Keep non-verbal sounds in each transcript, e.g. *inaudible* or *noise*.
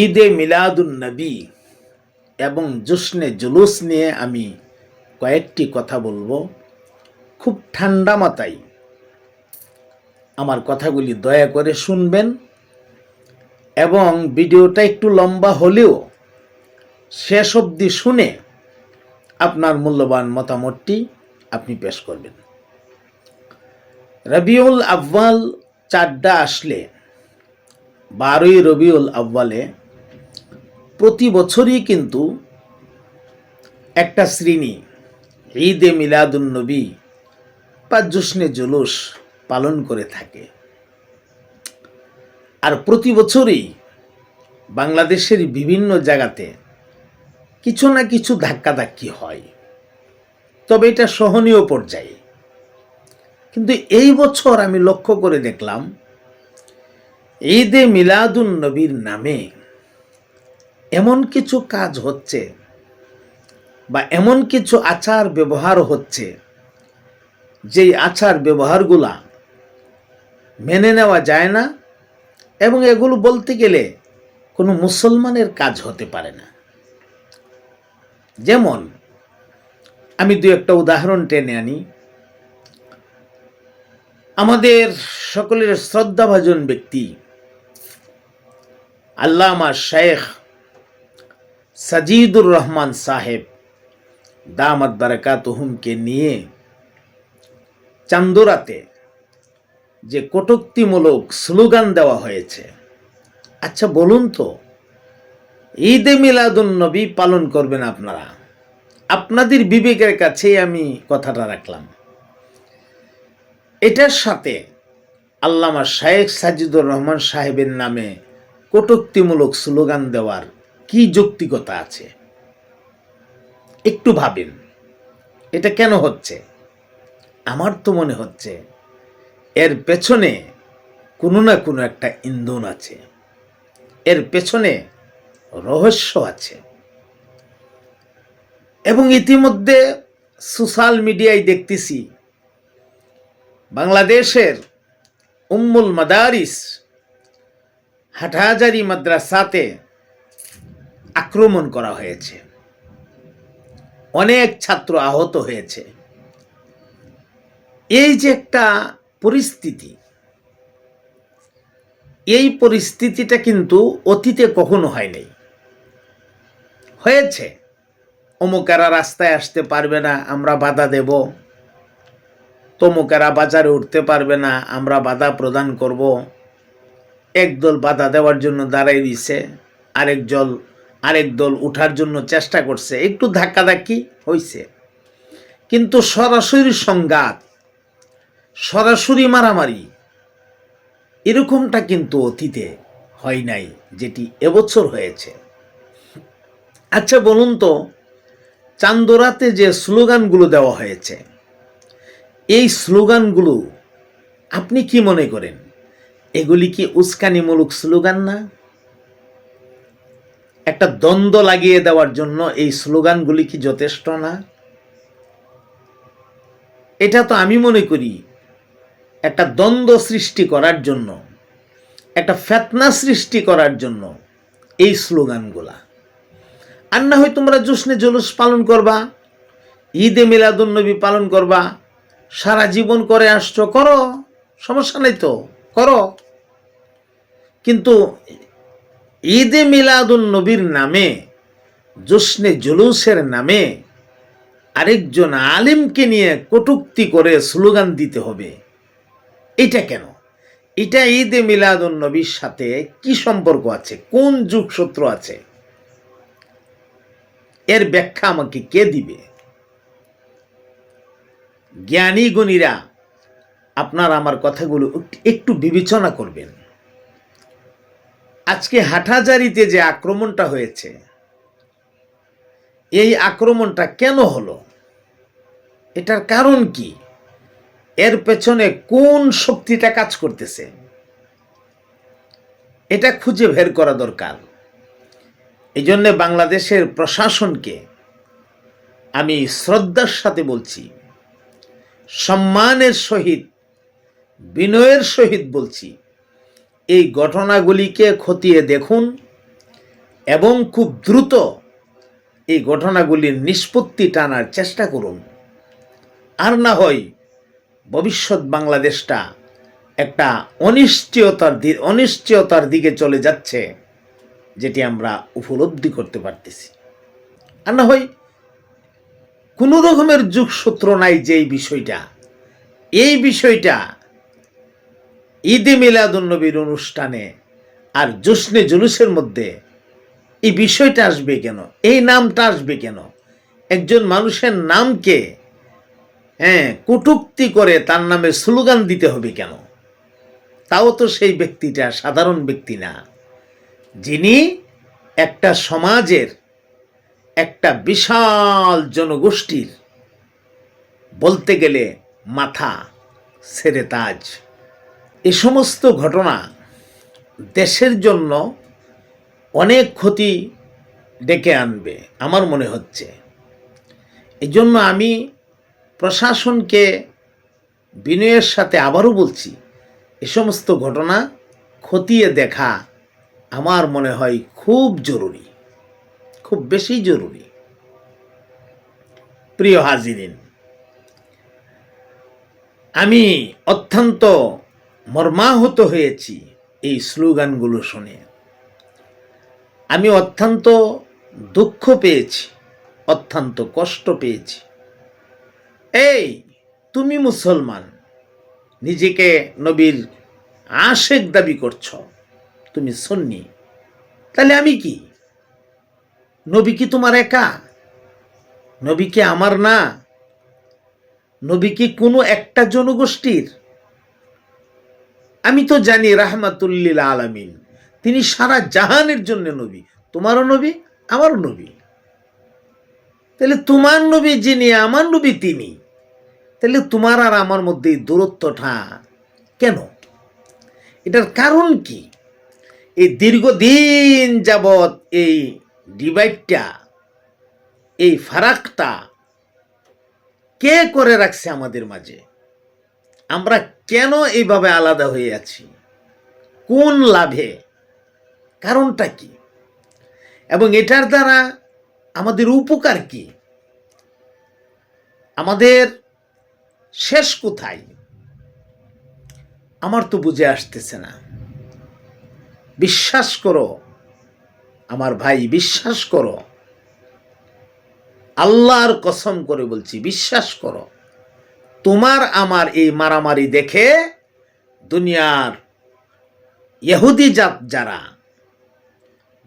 ঈদে মিলাদুন নবী এবং জুসনে জুলুস নিয়ে আমি কয়েকটি কথা বলব। খুব ঠান্ডা মাথায় আমার কথাগুলি দয়া করে শুনবেন এবং ভিডিওটা একটু লম্বা হলেও শেষ অবধি শুনে আপনার মূল্যবান মতামতটি আপনি পেশ করবেন। রবিউল আব্বাল চারটা আসলে, বারোই রবিউল আব্বালে প্রতি বছরই কিন্তু একটা শ্রেণি, ঈদে মিলাদুন নবী বা জুসনে জুলুস পালন করে থাকে। আর প্রতি বছরই বাংলাদেশের বিভিন্ন জায়গাতে কিছু না কিছু ধাক্কাধাক্কি হয়। তবে এটা সহনীয় পর্যায়ে। কিন্তু এই বছর আমি লক্ষ্য করে দেখলাম, ঈদে মিলাদুন নবীর নামে এমন কিছু কাজ হচ্ছে বা এমন কিছু আচার ব্যবহার হচ্ছে, যেই আচার ব্যবহারগুলা মেনে নেওয়া যায় না এবং এগুলো বলতে গেলে কোনো মুসলমানের কাজ হতে পারে না। যেমন, আমি দু একটা উদাহরণ টেনে আনি। আমাদের সকলের শ্রদ্ধাভাজন ব্যক্তি, আল্লামা শেখ সাজিদুর রহমান সাহেব দামাত বারাকাতহুমকে নিয়ে চান্দোরাতে যে কটুক্তিমূলক স্লোগান দেওয়া হয়েছে। আচ্ছা বলুন তো, ঈদে মিলাদুন নবী পালন করবেন আপনারা? আপনাদের বিবেকের কাছেই আমি কথাটা রাখলাম। এটার সাথে আল্লামা শায়েখ সাজিদুর রহমান সাহেবের নামে কটুক্তিমূলক স্লোগান দেওয়ার কি যৌক্তিকতা আছে? একটু ভাবেন। এটা কেন হচ্ছে? আমার তো মনে হচ্ছে এর পেছনে কোনো না কোনো একটা ইন্ধন আছে। এর পেছনে রহস্য আছে। এবং ইতিমধ্যে সোশ্যাল মিডিয়ায় দেখতেছি বাংলাদেশের উম্মুল মাদারিস হাটহাজারি মাদ্রাসাতে আক্রমণ করা হয়েছে। অনেক ছাত্র আহত হয়েছে। এই যে একটা পরিস্থিতি, এই পরিস্থিতিটা কিন্তু অতীতে কখনো হয়নি। হয়েছে। অমুকেরা রাস্তায় আসতে পারবে না, আমরা বাধা দেব। তমুকেরা বাজারে উঠতে পারবে না, আমরা বাধা প্রদান করব। একদল বাধা দেওয়ার জন্য দাঁড়াই দিছে আরেক দল আরেক দল উঠার জন্য চেষ্টা করছে, একটু ধাক্কাধাক্কি হয়েছে কিন্তু সরাসরি সংঘাত, সরাসরি মারামারি, এরকমটা কিন্তু অতীতে হয় নাই, যেটি এবছর হয়েছে। আচ্ছা বলুন তো, চান্দোরাতে যে স্লোগানগুলো দেওয়া হয়েছে, এই স্লোগানগুলো আপনি কি মনে করেন? এগুলি কি উস্কানিমূলক স্লোগান না? একটা দ্বন্দ্ব লাগিয়ে দেওয়ার জন্য এই স্লোগানগুলি কি যথেষ্ট না? এটা তো আমি মনে করি একটা দ্বন্দ্ব সৃষ্টি করার জন্য, একটা ফেতনা সৃষ্টি করার জন্য এই স্লোগানগুলা। আর না হয় তোমরা জোসনে জলুস পালন করবা, ঈদে মিলাদুন্নবী পালন করবা, সারা জীবন করে আসছো, করো, সমস্যা নেই তো, করো। কিন্তু ঈদে মিলাদুন নবীর নামে জোসনে জুলুসের নামে আরেকজন আলিমকে নিয়ে কটুক্তি করে স্লোগান দিতে হবে। এটা কেন? এটা ঈদে মিলাদুন নবীর সাথে কি সম্পর্ক আছে? কোন যুগসূত্র আছে? এর ব্যাখ্যা আমাকে কে দিবে? জ্ঞানী গুণীরা, আপনার আমার কথাগুলো একটু বিবেচনা করবেন। আজকে হাটাজারিতে যে আক্রমণটা হয়েছে, এই আক্রমণটা কেন হলো? এটার কারণ কি? এর পেছনে কোন শক্তিটা কাজ করতেছে? এটা খুঁজে বের করা দরকার। এই জন্যে বাংলাদেশের প্রশাসনকে আমি শ্রদ্ধার সাথে বলছি, সম্মানের সহিত, বিনয়ের সহিত বলছি এই ঘটনাগুলিকে খতিয়ে দেখুন এবং খুব দ্রুত এই ঘটনাগুলির নিষ্পত্তি টানার চেষ্টা করুন। আর না হয় ভবিষ্যৎ বাংলাদেশটা একটা অনিশ্চয়তার অনিশ্চয়তার দিকে চলে যাচ্ছে, যেটি আমরা উপলব্ধি করতে পারতেছি। আর না হয় কোনো রকমের যুগসূত্র নাই যে এই বিষয়টা। এই বিষয়টা ঈদে মিলাদুন্নবীর অনুষ্ঠানে আর জোসনে জুলুসের মধ্যে এই বিষয়টা আসবে কেন? এই নামটা আসবে কেন? একজন মানুষের নামকে হ্যাঁ কটুক্তি করে তার নামে স্লোগান দিতে হবে কেন? তাও তো সেই ব্যক্তিটা, সাধারণ ব্যক্তি না। যিনি একটা সমাজের একটা বিশাল জনগোষ্ঠীর বলতে গেলে মাথা, সেরে তাজ। এ সমস্ত ঘটনা দেশের জন্য অনেক ক্ষতি ডেকে আনবে, আমার মনে হচ্ছে। এই জন্য আমি প্রশাসনকে বিনয়ের সাথে আবারও বলছি, এ সমস্ত ঘটনা খতিয়ে দেখা আমার মনে হয় খুব জরুরি, খুব বেশি জরুরি। প্রিয় হাজিরিন, আমি অত্যন্ত মর্মাহত হয়েছি এই স্লোগানগুলো শুনে। আমি অত্যন্ত দুঃখ পেয়েছি, অত্যন্ত কষ্ট পেয়েছি। এই, তুমি মুসলমান, নিজেকে নবীর আশেক দাবি করছ, তুমি সন্নি, তাহলে আমি কি? নবী কি তোমার একা? নবী কি আমার না? নবী কি কোনো একটা জনগোষ্ঠীর? আমি তো জানি রাহমাতুল্লিল আলামিন। তিনি সারা জাহানের জন্য নবী। তোমারও নবী, আমারও নবী। তাহলে তোমার নবী যিনি, আমার নবী তিনি। তাহলে তোমার আর আমার মধ্যে এই দূরত্বটা কেন? এটার কারণ কি? এই দীর্ঘদিন যাবৎ এই ডিভাইডটা, এই ফারাকটা কে করে রাখছে আমাদের মাঝে? আমরা কেন এইভাবে আলাদা হয়ে আছি? কোন লাভে? কারণটা কি? এবং এটার দ্বারা আমাদের উপকার কি? আমাদের শেষ কোথায়? আমার তো বুঝে আসতেছে না। বিশ্বাস করো, আমার ভাই, বিশ্বাস করো। আল্লাহর কসম করে বলছি, বিশ্বাস করো। তোমার আমার এই মারামারি দেখে দুনিয়ার ইহুদি জাত যারা,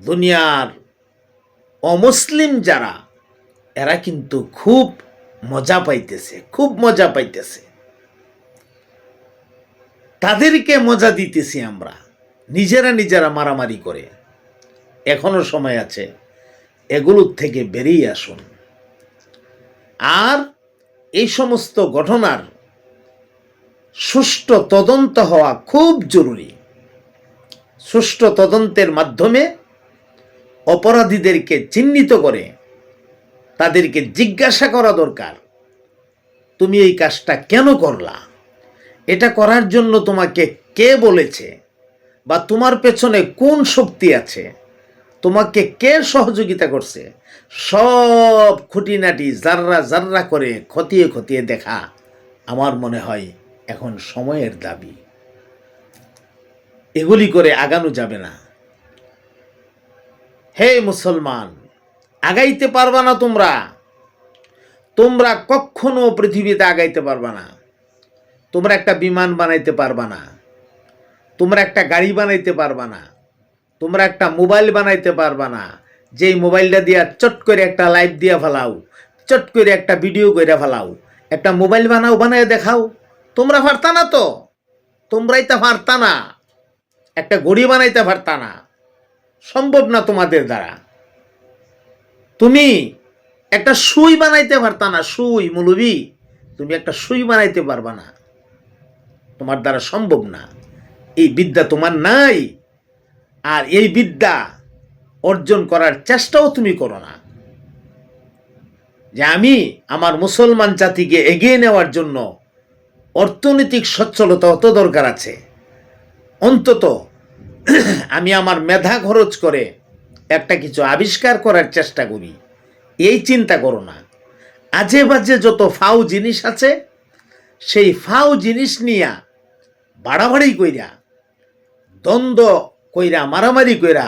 দুনিয়ার অমুসলিম যারা, এরা কিন্তু খুব মজা পাইতেছে, খুব মজা পাইতেছে। তাদেরকে মজা দিতেছি আমরা, নিজেরা নিজেরা মারামারি করে। এখনও সময় আছে, এগুলোর থেকে বেরিয়ে আসুন। আর এই সমস্ত ঘটনার সুষ্ঠু তদন্ত হওয়া খুব জরুরি। সুষ্ঠু তদন্তের মাধ্যমে অপরাধীদেরকে চিহ্নিত করে তাদেরকে জিজ্ঞাসা করা দরকার, তুমি এই কাজটা কেন করলা? এটা করার জন্য তোমাকে কে বলেছে? বা তোমার পেছনে কোন শক্তি আছে? তোমাকে কে সহযোগিতা করছে? সব খুঁটিনাটি জাররা জাররা করে খতিয়ে খতিয়ে দেখা আমার মনে হয় এখন সময়ের দাবি। এগুলি করে আগানো যাবে না। হে মুসলমান, আগাইতে পারবা না তোমরা। তোমরা কখনো পৃথিবীতে আগাইতে পারবা না। তোমরা একটা বিমান বানাইতে পারবা না। তোমরা একটা গাড়ি বানাইতে পারবা না। তোমরা একটা মোবাইল বানাইতে পারবা না। যেই মোবাইলটা দিয়া চট করে একটা লাইভ দিয়া ফেলাও, চট করে একটা ভিডিও করে ফেলাও, একটা মোবাইল বানাও, বানায় দেখাও, তোমরা পারতা না তো? তোমরাই তা পারতা না। একটা ঘড়ি বানাইতে পারতা না। সম্ভব না তোমাদের দ্বারা। তুমি একটা সুই বানাইতে পারতা না, সুই, মৌলবি। তুমি একটা সুই বানাইতে পারবা না। তোমার দ্বারা সম্ভব না। এই বিদ্যা তোমার নাই। আর এই বিদ্যা অর্জন করার চেষ্টাও তুমি করো না। যে আমি আমার মুসলমান জাতিকে এগিয়ে নেওয়ার জন্য অর্থনৈতিক সচ্ছলতা অত দরকার আছে। অন্তত *clears throat* আমি আমার মেধা খরচ করে একটা কিছু আবিষ্কার করার চেষ্টা করি। এই চিন্তা করো না। আজে বাজে যত ফাউ জিনিস আছে, সেই ফাউ জিনিস নিয়া বাড়াবাড়ি কইরা, দ্বন্দ্ব কইরা, মারামারি কইরা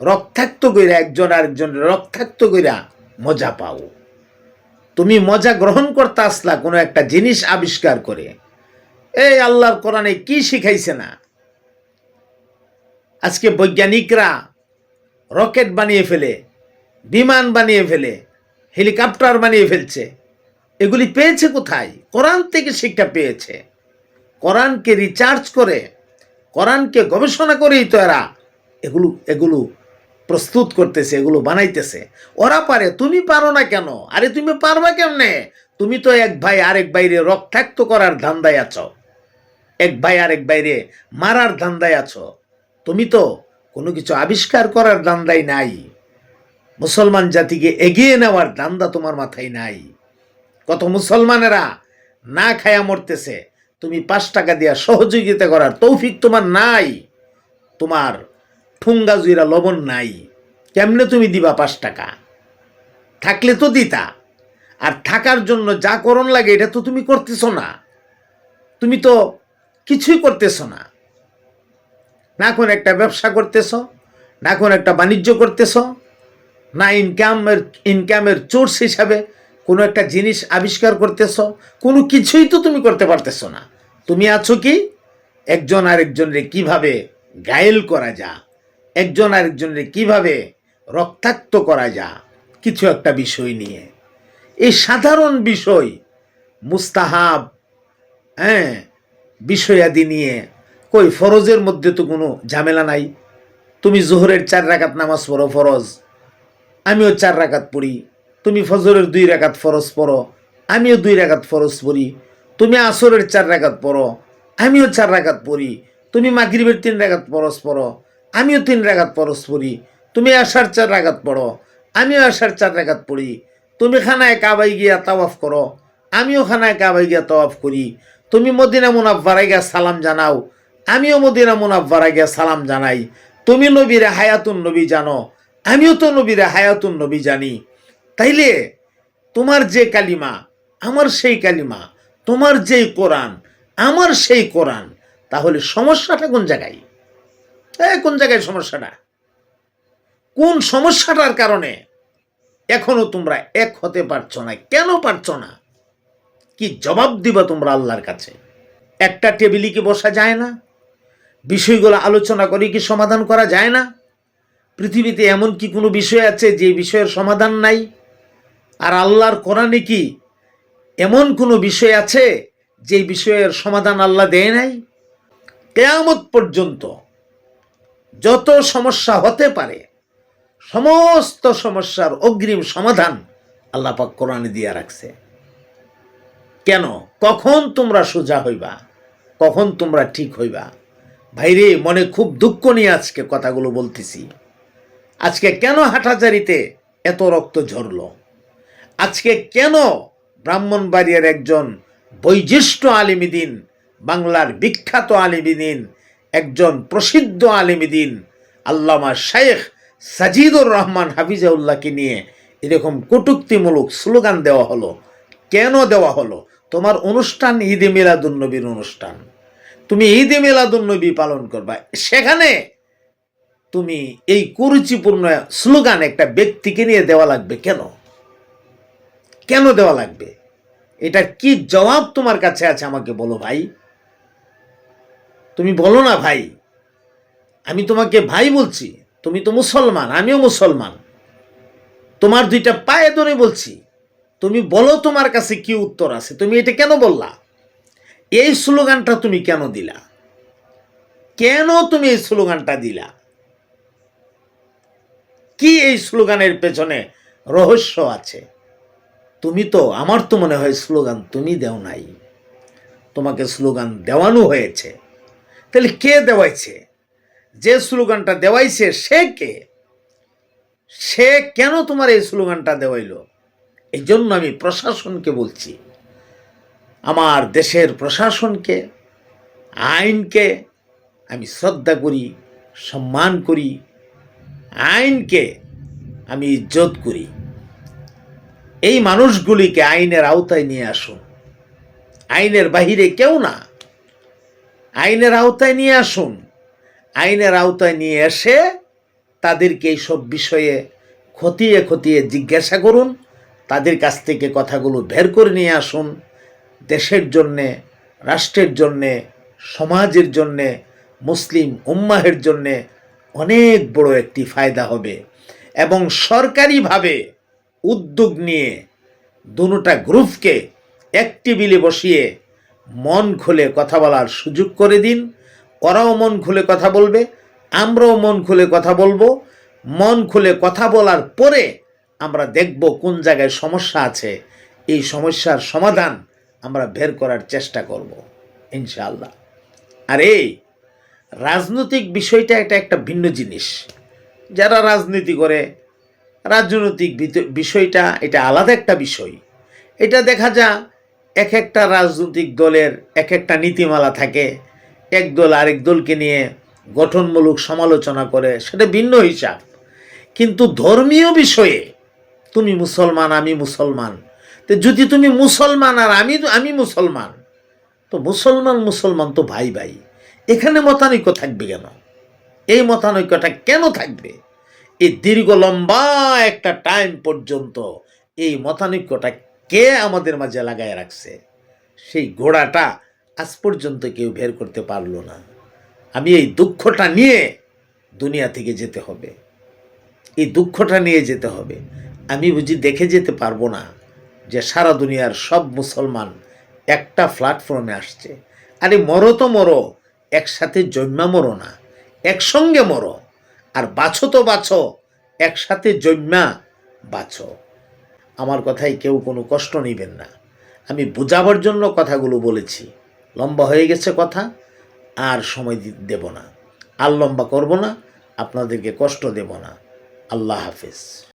রক্তাক্ত কইরা একজন আরেকজনের রক্তাক্ত কইরা মজা পাও। তুমি মজা গ্রহণ করতে আসলা, কোনো একটা জিনিস আবিষ্কার করে। এই আল্লাহর কোরআনে কি শিখাইছে না? আজকে বৈজ্ঞানিকরা রকেট বানিয়ে ফেলে, বিমান বানিয়ে ফেলে, হেলিকপ্টার বানিয়ে ফেলছে। এগুলি পেয়েছে কোথায়? কোরআন থেকে শিক্ষা পেয়েছে। কোরআনকে রিচার্জ করে, কোরআনকে গবেষণা করেই তো এরা এগুলো এগুলো প্রস্তুত করতেছে, এগুলো বানাইতেছে। ওরা পারে, তুমি পারো না কেন? আরে তুমি পারবা কেমনে? তুমি তো এক ভাই আরেক বাইরে রক্তাক্ত করার ধান্দায় আছো। এক ভাই আরেক বাইরে মারার ধান্দায় আছো। তুমি তো কোনো কিছু আবিষ্কার করার ধান্দায় নাই। মুসলমান জাতিকে এগিয়ে নেওয়ার ধান্দা তোমার মাথায় নাই। কত মুসলমানেরা না খায়া মরতেছে, তুমি পাঁচ টাকা দিয়া সহযোগিতা করার তৌফিক তোমার নাই। তোমার ঠুঙ্গা জুইরা লবণ নাই। কেমনে তুমি দিবা পাঁচ টাকা? থাকলে তো দিতা। আর থাকার জন্য যা করণ লাগে, এটা তো তুমি করতেছো না। তুমি তো কিছুই করতেছো না। না কোন একটা ব্যবসা করতেছ, না কোন একটা বাণিজ্য করতেছ, না ইনকামের ইনকামের সোর্স হিসাবে কোনো একটা জিনিস আবিষ্কার করতেছ, কোনো কিছুই তো তুমি করতে পারতেছো না। তুমি আছো কি? একজন আরেকজনের কীভাবে গায়েল করা যা একজন আরেকজনের কীভাবে রক্তাক্ত করা যা কিছু একটা বিষয় নিয়ে। এই সাধারণ বিষয়, মুস্তাহাব হ্যাঁ বিষয়াদি নিয়ে, কই, ফরজের মধ্যে তো কোনো ঝামেলা নাই। তুমি জোহরের চার রাকাত নামাজ পড়ো, ফরজ। আমিও চার রাকাত পড়ি। তুমি ফজরের দুই রাকাত ফরজ পড়ো। আমিও দুই রাকাত ফরজ পড়ি। তুমি আসরের চার রাকাত পড়ো। আমিও চার রাকাত পড়ি। তুমি মাগরিবের তিন রাকাত ফরজ পড়ো। আমিও তিন রাগাত ফরজ পড়ি। তুমি আশার চার রাগাত পড়ো। আমিও আশার চার রাগাত পড়ি। তুমি খানায় কাবাই গিয়া তাওয়াফ করো। আমিও খানায় কাবাই গিয়া তাওয়াফ করি। তুমি মদিনা মুনাফারাই গিয়া সালাম জানাও। আমিও মদিনা মুনাফারাই গিয়া সালাম জানাই। তুমি নবীরে হায়াতুন নবী জানো। আমিও তো নবীরে হায়াতুন নবী জানি। তাইলে তোমার যে কালিমা, আমার সেই কালিমা, তোমার যেই কোরআন, আমার সেই কোরআন, তাহলে সমস্যাটা কোন জায়গায়? এ, কোন জায়গায় সমস্যাটা কোন সমস্যাটার কারণে এখনও তোমরা এক হতে পারছ না, কেন পারছ না? কি জবাব দিবা তোমরা আল্লাহর কাছে? একটা টেবিলে কি বসা যায় না? বিষয়গুলো আলোচনা করে কি সমাধান করা যায় না? পৃথিবীতে এমন কি কোনো বিষয় আছে যে বিষয়ের সমাধান নাই? আর আল্লাহর কোরআনে কি এমন কোনো বিষয় আছে যে বিষয়ের সমাধান আল্লাহ দেয় নাই? কেয়ামত পর্যন্ত যত সমস্যা হতে পারে, সমস্ত সমস্যার অগ্রিম সমাধান আল্লাহ পাক কোরআনে দিয়া রাখছে। কেন? কখন তোমরা সোজা হইবা? কখন তোমরা ঠিক হইবা? ভাইরে, মনে খুব দুঃখ নিয়ে আজকে কথাগুলো বলতেছি। আজকে কেন হাঁটাচারিতে এত রক্ত ঝরল? আজকে কেন ব্রাহ্মণবাড়িয়ার একজন বৈশিষ্ট্য আলিমিদিন বাংলার বিখ্যাত আলিমিদিন একজন প্রসিদ্ধ আলিমিদিন আল্লামা শায়েখ সাজিদুর রহমান হাফিজাউল্লাহকে নিয়ে এরকম কটুক্তিমূলক স্লোগান দেওয়া হলো। কেন দেওয়া হলো? তোমার অনুষ্ঠান ঈদে মিলাদুন্নবীর অনুষ্ঠান। তুমি ঈদে মিলাদুন্নবী পালন করবা। সেখানে তুমি এই কুরুচিপূর্ণ স্লোগান একটা ব্যক্তিকে নিয়ে দেওয়া লাগবে কেন? কেন দেওয়া লাগবে? এটা কি জবাব তোমার কাছে আছে আমাকে বলো ভাই? তুমি বলো না ভাই। আমি তোমাকে ভাই বলছি, তুমি তো মুসলমান, আমিও মুসলমান। তোমার দুইটা পায়ে ধরে বলছি, তুমি বলো তোমার কাছে কি উত্তর আছে, তুমি এটা কেন বললা? এই স্লোগানটা তুমি কেন দিলা? কেন তুমি এই স্লোগানটা দিলা? কি এই স্লোগানের পেছনে রহস্য আছে? তুমি তো, আমার তো মনে হয় স্লোগান তুমি দেও নাই। তোমাকে স্লোগান দেওয়ানো হয়েছে। তাহলে কে দেওয়াইছে? যে স্লোগানটা দেওয়াইছে সে কে? সে কেন তোমার এই স্লোগানটা দেওয়াইল? এই জন্য আমি প্রশাসনকে বলছি, আমার দেশের প্রশাসনকে, আইনকে আমি শ্রদ্ধা করি, সম্মান করি, আইনকে আমি ইজ্জত করি। এই মানুষগুলিকে আইনের আওতায় নিয়ে আসুন। আইনের বাহিরে কেউ না। আইনের আওতায় নিয়ে আসুন। আইনের আওতায় নিয়ে এসে তাদেরকে এইসব বিষয়ে খতিয়ে খতিয়ে জিজ্ঞাসা করুন, তাদের কাছ থেকে কথাগুলো বের করে নিয়ে আসুন। দেশের জন্যে, রাষ্ট্রের জন্যে, সমাজের জন্যে, মুসলিম উম্মাহের জন্যে অনেক বড় একটি ফায়দা হবে। এবং সরকারিভাবে উদ্যোগ নিয়ে দুটা গ্রুপকে এক টেবিলে বসিয়ে মন খুলে কথা বলার সুযোগ করে দিন। ওরাও মন খুলে কথা বলবে, আমরাও মন খুলে কথা বলব। মন খুলে কথা বলার পরে আমরা দেখব কোন জায়গায় সমস্যা আছে। এই সমস্যার সমাধান আমরা বের করার চেষ্টা করব, ইনশাআল্লাহ। আর এই রাজনৈতিক বিষয়টা এটা একটা ভিন্ন জিনিস। যারা রাজনীতি করে, রাজনৈতিক বিষয়টা এটা আলাদা একটা বিষয়। এটা দেখা যা এক একটা রাজনৈতিক দলের এক একটা নীতিমালা থাকে। এক দল আরেক দলকে নিয়ে গঠনমূলক সমালোচনা করে, সেটা ভিন্ন হিসাব। কিন্তু ধর্মীয় বিষয়ে তুমি মুসলমান, আমি মুসলমান। তো যদি তুমি মুসলমান আর আমি আমি মুসলমান, তো মুসলমান মুসলমান তো ভাই ভাই। এখানে মতানৈক্য থাকবে কেন? এই মতানৈক্যটা কেন থাকবে? এই দীর্ঘ লম্বা একটা টাইম পর্যন্ত এই মতানৈক্যটা কে আমাদের মাঝে লাগায় রাখছে? সেই ঘোড়াটা আজ পর্যন্ত কেউ বের করতে পারল না। আমি এই দুঃখটা নিয়ে দুনিয়া থেকে যেতে হবে। এই দুঃখটা নিয়ে যেতে হবে। আমি বুঝি দেখে যেতে পারব না যে সারা দুনিয়ার সব মুসলমান একটা প্ল্যাটফর্মে আসছে। আরে মরো তো মরো, একসাথে জন্মা মরো না, একসঙ্গে মরো, আর বাছো তো বাছো, একসাথে জন্মা বাছো। আমার কথায় কেউ কোনো কষ্ট নেবেন না। আমি বোঝাবার জন্য কথাগুলো বলেছি। লম্বা হয়ে গেছে কথা, আর সময় দেব না। আর লম্বা করব না, আপনাদেরকে কষ্ট দেব না। আল্লাহ হাফেজ।